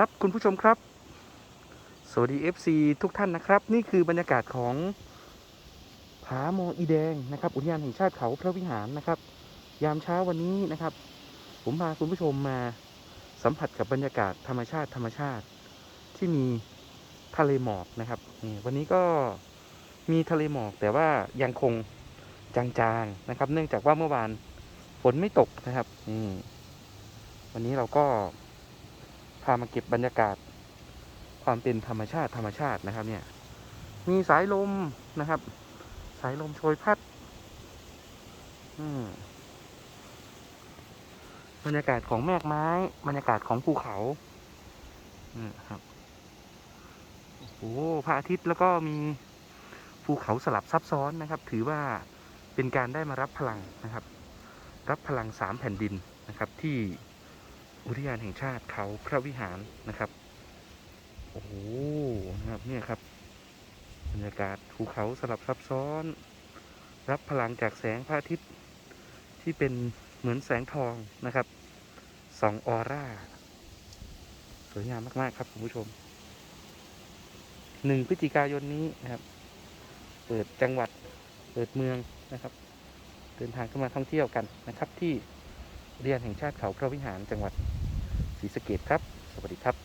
ครับคุณผู้ชมครับ สวัสดี FC ทุกท่านนะครับ นี่คือบรรยากาศของผาโมอีแดงนะครับ อุทยานแห่งชาติเขาพระวิหารนะครับ ยามเช้าวันนี้นะครับ ผมพาคุณผู้ชมมาสัมผัสกับบรรยากาศธรรมชาติธรรมชาติ ที่มีทะเลหมอกนะครับนี่วันนี้ก็มีทะเลหมอกแต่ว่ายังคงจางๆนะครับ เนื่องจากว่าเมื่อวานฝนไม่ตกนะครับนี่วันนี้เราก็ พามาเก็บบรรยากาศ ความเป็นธรรมชาติธรรมชาตินะครับเนี่ย มีสายลมนะครับ สายลมโชยพัด อืมบรรยากาศของแมกไม้ บรรยากาศของภูเขาอืมครับโอ้พระอาทิตย์แล้วก็มีภูเขาสลับซับซ้อนนะครับ ถือว่าเป็นการได้มารับพลังนะครับ รับพลังสามแผ่นดินนะครับที่ อุทยานแห่งชาติเขาพระวิหารนะครับ โอ้โหนะครับเนี่ยครับบรรยากาศภูเขาสลับซับซ้อน รับพลังจากแสงพระอาทิตย์ที่เป็นเหมือนแสงทองนะครับสองออร่า สวยงามมาก ๆ ครับคุณผู้ชมหนึ่งพฤศจิกายนนี้นะครับ เปิดจังหวัดเปิดเมืองนะครับ เดินทางเข้ามาท่องเที่ยวกันนะครับ ที่อุทยานแห่งชาติเขาพระวิหารจังหวัด ศรีสะเกดครับ สวัสดีครับ